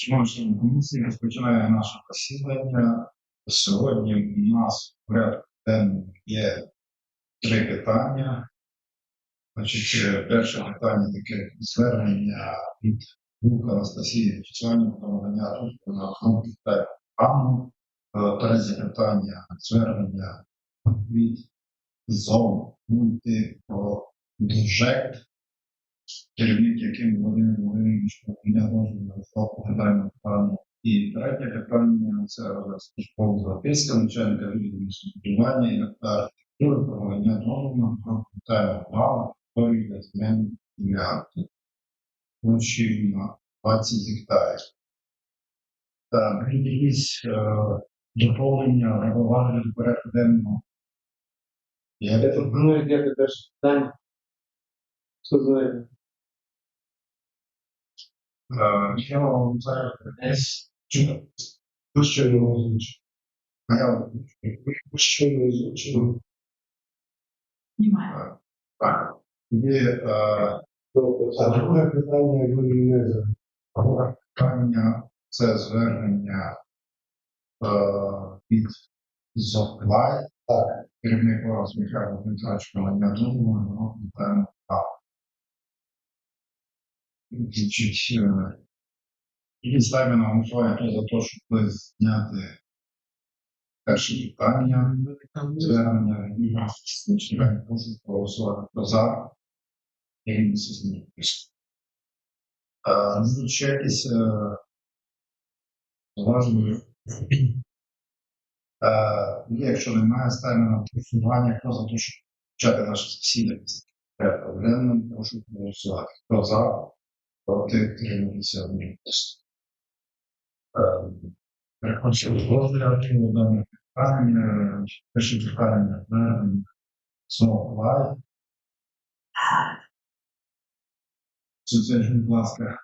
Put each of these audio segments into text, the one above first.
Шановні комісії, розпочинає наше засідання. Сьогодні у нас в порядку денному є три питання. Значить, е, перше питання таке звернення від Лука Анастасії Чеченів про надання доступу на фонд Анну. Третє питання звернення від ЗОВ мульти про бюджет керівник, яким Володимир Розробку генерального плану. І третє питання це службова записка начальника відділу про надання дозволу на розробку детального плану території для змін ділянки площею на 20 гектарів. Так, якісь е, доповнення, реагування до порядку денного. Я пропоную йти перше питання. Що за Е, зараз десь чую. Ви що його озвучив? А ви що його озвучив? Немає. Так. Є е, А друге питання його не за. питання, це звернення е, від Зоплай, так, керівник вас Михайло Дмитрович Паладня Думова, ну, питання А. Значить, е, і ставимо на голосування за те, щоб зняти перше питання, звернення нас, членів, прошу проголосувати за, і він це змінює. Е, ну, ще якісь е, важливі. Е, є, якщо немає, ставимо на голосування, хто за те, щоб почати наше засідання. Прошу проголосувати. Хто за, проти, Переходимо до розгляду даних питань. Е, Перше питання, звернення знову лайв. Будь ласка,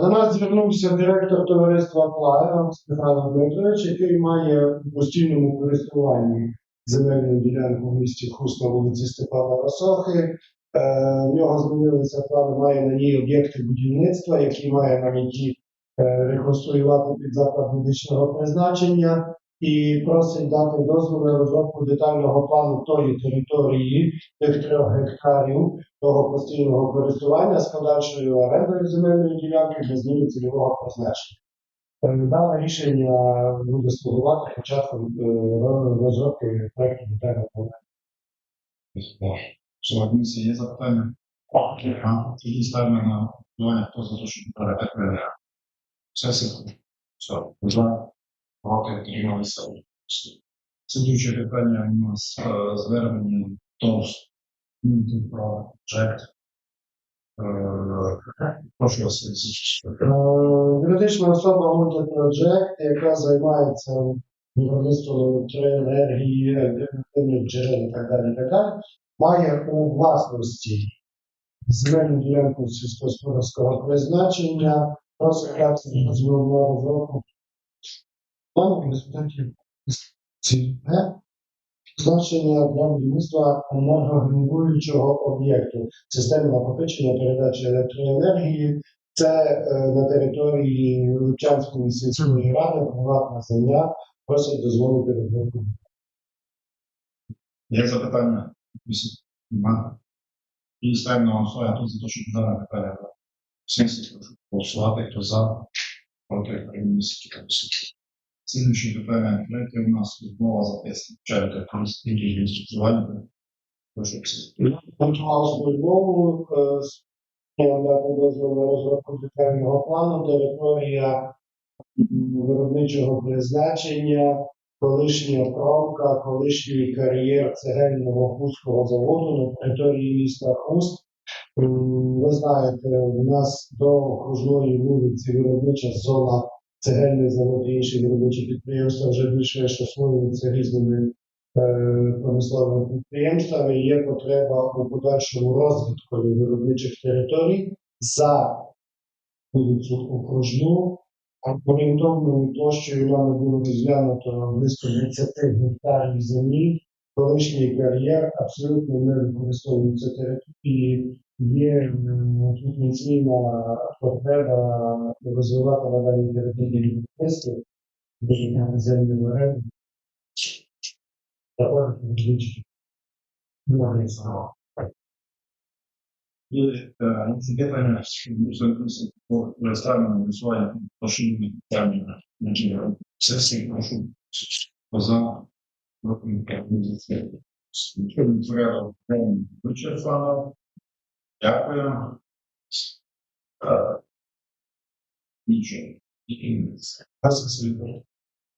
До нас звернувся директор товариства Плая Степан Дмитрович, який має у постійному користуванні земельну ділянку в місті Хуст на вулиці Степана Росохи. Е, В нього змінилися плани, має на ній об'єкти будівництва, які має на меті реконструювати під заклад медичного призначення і просить дати дозвіл на розробку детального плану тої території, тих трьох гектарів, того постійного користування з подальшою орендою земельної ділянки для зміни цільового призначення. Е, Дане рішення буде слугувати початком е, розробки проекту детального плану. Що комісії є запитання? А, Тоді ставимо на голосування, хто за те, щоб передати перевіряти. Все секунду. Все, за, проти, трималися. Слідуюче питання у нас е, звернення ТОВС про бюджет. Е, Прошу вас. Е, Юридична особа Мультипроджект, яка займається виробництвом електроенергії, альтернативних джерел і так далі, має у власності земельну ділянку сільськогосподарського призначення, просить дати дозвіл на розробку плану в результаті значення для будівництва енергогенеруючого об'єкту системи накопичення передачі електроенергії. Це е, на території Лучанської сільської ради приватна земля просить дозволити розробку. Є запитання? Нема. І ставимо на голосування, хто за те, щоб дане питання. Сенсі, прошу голосувати, хто за, проти, трималися, тільки Слідуюче питання, третє у нас відмова записана. Чайка, конституційні інституціювання. Прошу всі. Контролював службову надати дозвіл на розробку детального плану, територія виробничого призначення, колишня промка, колишній кар'єр цегельного хустського заводу на території міста Хуст. Ви знаєте, у нас до окружної вулиці виробнича зона цегельний завод і інші виробничі підприємства вже більш-менш освоюються різними е, промисловими підприємствами. Є потреба у подальшому розвитку виробничих територій за вулицю окружну. Орієнтовною площею нами було розглянуто близько 20 гектарів землі колишній кар'єр абсолютно не використовуються території. Є міцніна потреба розвивати на даній території місто, де землі в оренду. Та відлічити. Немає слова. Były antygeneracje, zostały wysłane poszczególne pytania na znaczy sesję poszło poza rokiem kadencji. Kiedy twoja wyczerpana, dziękuję. E, Niczym. Bardzo sobie